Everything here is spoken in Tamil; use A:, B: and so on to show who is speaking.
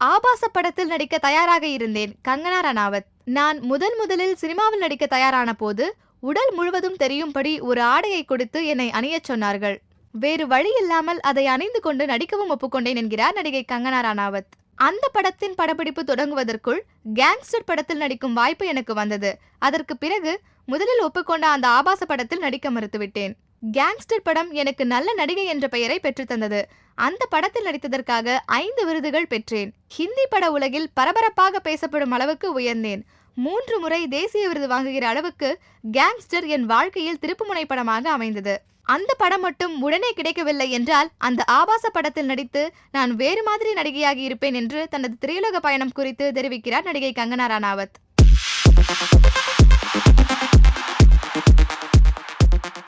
A: ஆபாச படத்தில் நடிக்க தயாராக இருந்தேன் கங்கனா ரணாவத். நான் முதல் முதலில் சினிமாவில் நடிக்க தயாரான போது உடல் முழுவதும் தெரியும்படி ஒரு ஆடையை கொடுத்து என்னை அணியச் சொன்னார்கள். வேறு வழி இல்லாமல் அதை அணிந்து கொண்டு நடிக்கவும் ஒப்புக்கொண்டேன் என்கிறார் நடிகை கங்கனா ரணாவத். அந்த படத்தின் படப்பிடிப்பு தொடங்குவதற்குள் கேங்ஸ்டர் படத்தில் நடிக்கும் வாய்ப்பு எனக்கு வந்தது. அதற்கு பிறகு முதலில் ஒப்புக்கொண்ட அந்த ஆபாச படத்தில் நடிக்க மறுத்துவிட்டேன். கேங்ஸ்டர் படம் எனக்கு நல்ல நடிகை என்ற பெயரை பெற்றுத்தந்தது அந்த படத்தில் நடித்ததற்காக ஐந்து விருதுகள் பெற்றேன். ஹிந்தி பட உலகில் பரபரப்பாக பேசப்படும் அளவுக்கு உயர்ந்தேன். மூன்று முறை தேசிய விருது வாங்குகிற அளவுக்கு கேங்ஸ்டர் என் வாழ்க்கையில் திருப்புமுனை படமாக அமைந்தது. அந்த படம் மட்டும் உடனே கிடைக்கவில்லை என்றால் அந்த ஆபாச படத்தில் நடித்து நான் வேறு மாதிரி நடிகையாகி இருப்பேன் என்று தனது திரையுலக பயணம் குறித்து தெரிவிக்கிறார் நடிகை கங்கனா ரணாவத்.